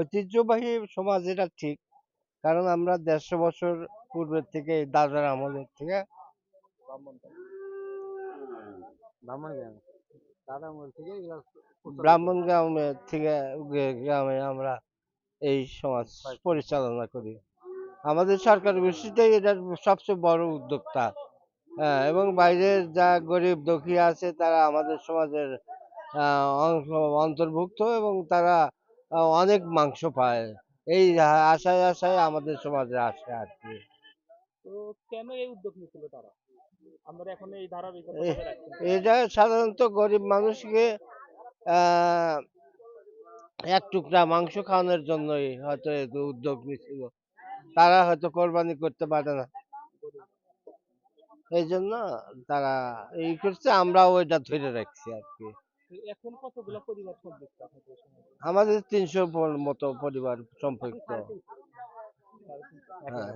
ঐতিহ্যবাহী সমাজ এটা ঠিক। কারণ আমরা দেড়শো বছর পূর্বের থেকে দাদার আমলের থেকে ব্রাহ্মণ গ্রামের থেকে গ্রামে আমরা এই সমাজ পরিচালনা করি। আমাদের সরকার গোষ্ঠীটাই এটার সবচেয়ে বড় উদ্যোক্তা। হ্যাঁ, এবং বাইরের যা গরিব দুঃখী আছে তারা আমাদের সমাজের অন্তর্ভুক্ত এবং তারা অনেক মাংস পায়। এই আশায় আশায় আমাদের সমাজে আসে আর কি। তো কেন এই উদ্যোগ নিয়েছিল তারা? আপনারা এখন এই ধারাবাহিকতা এটা সাধারণত গরিব মানুষকে এক টুকরা মাংস খাওয়ানোর জন্যই হয়তো এই উদ্যোগ নিয়েছিল। তারা হয়তো কোরবানি করতে পারে না। এই জন্য তারা এই করছে আমরাও এটা ধরে রাখছি আর কি। এখন কতগুলো পরিবার সম্পৃক্ত আপনাদের আমাদের তিনশো মতো পরিবার সম্পৃক্ত। হ্যাঁ।